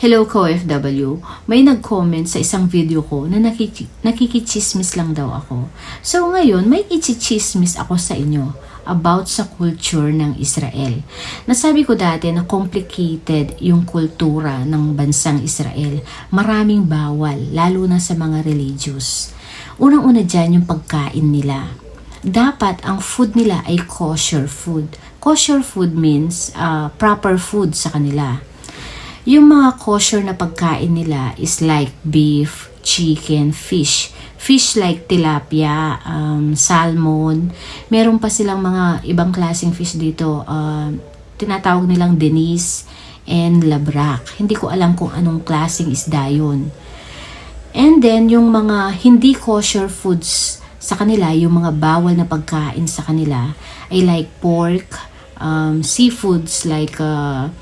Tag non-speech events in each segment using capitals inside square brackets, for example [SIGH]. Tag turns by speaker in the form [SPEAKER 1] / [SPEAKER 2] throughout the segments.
[SPEAKER 1] Hello ko-FW, may nag-comment sa isang video ko na nakiki nakikichismis lang daw ako. So ngayon, may ichichismis ako sa inyo about sa culture ng Israel. Nasabi ko dati na complicated yung kultura ng bansang Israel. Maraming bawal, lalo na sa mga religious. Unang-una dyan yung pagkain nila. Dapat ang food nila ay kosher food. Kosher food means uh, proper food sa kanila. Yung mga kosher na pagkain nila is like beef, chicken, fish. Fish like tilapia, um, salmon. Meron pa silang mga ibang klaseng fish dito. Uh, tinatawag nilang denise and labrak. Hindi ko alam kung anong klaseng isda yun. And then, yung mga hindi kosher foods sa kanila, yung mga bawal na pagkain sa kanila, ay like pork, um, seafoods like uh,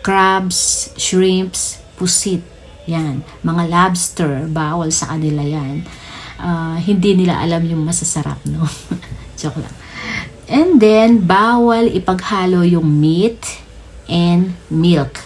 [SPEAKER 1] crabs, shrimps, pusit. Yan. Mga lobster, bawal sa kanila yan. Ah, hindi nila alam yung masasarap, no? [LAUGHS] Joke lang. And then, bawal ipaghalo yung meat and milk.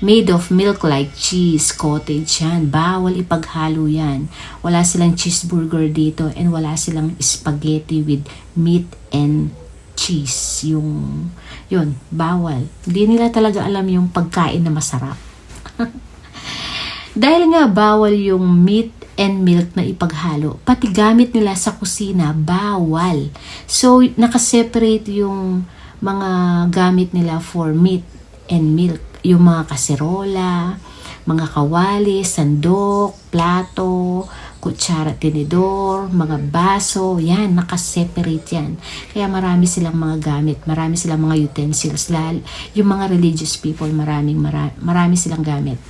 [SPEAKER 1] Made of milk like cheese, cottage yan. Bawal ipaghalo yan. Wala silang cheeseburger dito and wala silang spaghetti with meat and cheese. Yung, yun, bawal. Hindi nila talaga alam yung pagkain na masarap. [LAUGHS] Dahil nga bawal yung meat and milk na ipaghalo, pati gamit nila sa kusina, bawal. So, nakaseparate yung mga gamit nila for meat and milk. Yung mga kaserola, mga kawali, sandok, plato, kutsara, tinidor, mga baso, yan, nakaseparate yan. Kaya marami silang mga gamit, marami silang mga utensils. Lal, yung mga religious people, maraming, marami, marami silang gamit.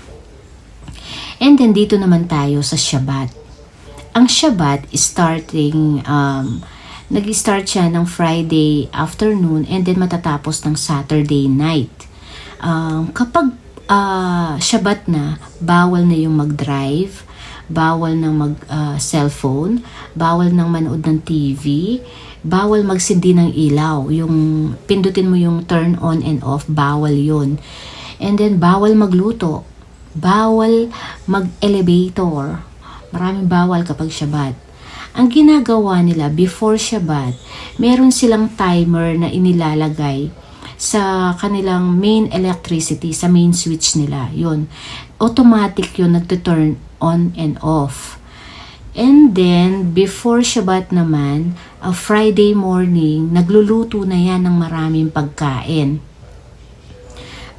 [SPEAKER 1] And then dito naman tayo sa Shabbat. Ang Shabbat is starting, um, nag-start siya ng Friday afternoon and then matatapos ng Saturday night. Um, kapag uh, Shabbat na, bawal na yung mag-drive, bawal nang mag uh, cellphone, bawal nang manood ng TV, bawal magsindi ng ilaw. Yung pindutin mo yung turn on and off, bawal yun. And then bawal magluto, bawal mag-elevator. Maraming bawal kapag Shabbat. Ang ginagawa nila before Shabbat, meron silang timer na inilalagay sa kanilang main electricity, sa main switch nila. Yun. Automatic yun nagtuturn on and off. And then, before Shabbat naman, a Friday morning, nagluluto na yan ng maraming pagkain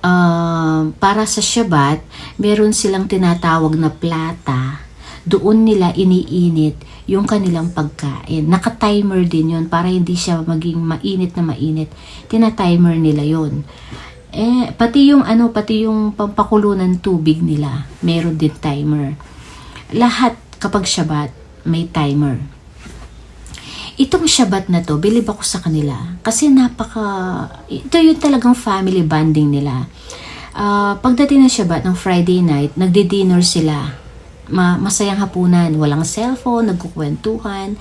[SPEAKER 1] uh, para sa Shabbat, meron silang tinatawag na plata. Doon nila iniinit yung kanilang pagkain. Naka-timer din yun para hindi siya maging mainit na mainit. Tina-timer nila yon. Eh, pati yung ano, pati yung pampakulo ng tubig nila, meron din timer. Lahat kapag Shabbat, may timer itong Shabbat na to, bilib ako sa kanila. Kasi napaka, ito yung talagang family bonding nila. Uh, pagdating ng Shabbat, ng Friday night, nagdi-dinner sila. Ma masayang hapunan, walang cellphone, nagkukwentuhan.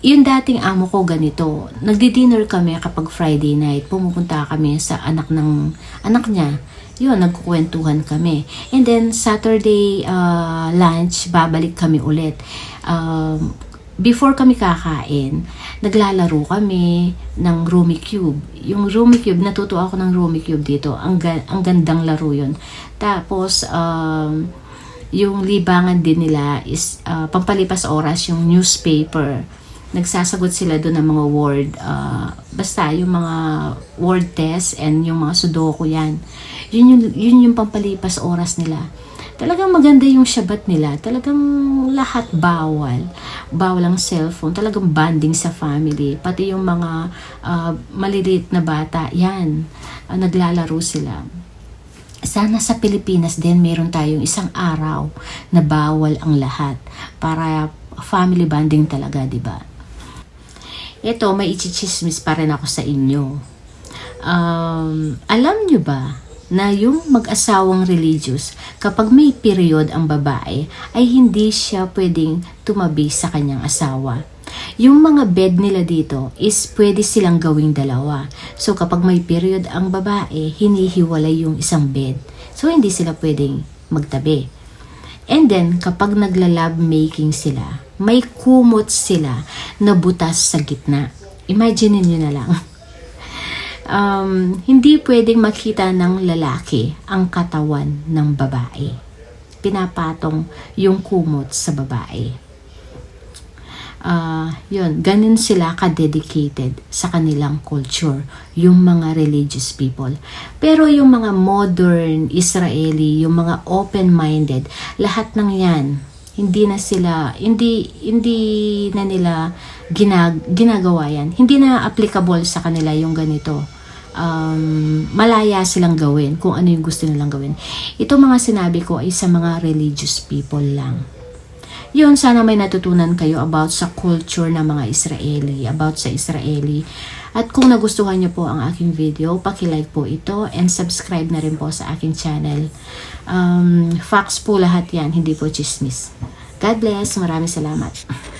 [SPEAKER 1] Yung dating amo ko ganito, nagdi-dinner kami kapag Friday night, pumupunta kami sa anak ng anak niya. Yun, nagkukwentuhan kami. And then, Saturday uh, lunch, babalik kami ulit. Um, before kami kakain, naglalaro kami ng Rumi Cube. Yung Rumi Cube, natuto ako ng Rumi Cube dito. Ang, ang gandang laro yun. Tapos, um, yung libangan din nila is uh, pampalipas oras yung newspaper. Nagsasagot sila doon ng mga word. Uh, basta yung mga word test and yung mga sudoku yan. Yun yung, yun yung pampalipas oras nila talagang maganda yung Shabbat nila. Talagang lahat bawal. Bawal ang cellphone. Talagang bonding sa family. Pati yung mga uh, maliliit na bata, yan. Uh, naglalaro sila. Sana sa Pilipinas din meron tayong isang araw na bawal ang lahat para family bonding talaga, di ba? Ito, may ichichismis pa rin ako sa inyo. Um, alam nyo ba na yung mag-asawang religious, kapag may period ang babae, ay hindi siya pwedeng tumabi sa kanyang asawa. Yung mga bed nila dito is pwede silang gawing dalawa. So kapag may period ang babae, hinihiwalay yung isang bed. So hindi sila pwedeng magtabi. And then, kapag nagla-love making sila, may kumot sila na butas sa gitna. Imagine niyo na lang. um, hindi pwedeng makita ng lalaki ang katawan ng babae. Pinapatong yung kumot sa babae. Ah, yun, ganun sila ka-dedicated sa kanilang culture, yung mga religious people. Pero yung mga modern Israeli, yung mga open-minded, lahat ng yan, hindi na sila, hindi, hindi na nila ginag, ginagawa yan. Hindi na applicable sa kanila yung ganito. Um, malaya silang gawin kung ano yung gusto nilang gawin. Ito mga sinabi ko ay sa mga religious people lang. Yun, sana may natutunan kayo about sa culture ng mga Israeli, about sa Israeli. At kung nagustuhan niyo po ang aking video, pakilike po ito and subscribe na rin po sa aking channel. Um, facts po lahat yan, hindi po chismis. God bless, maraming salamat. [LAUGHS]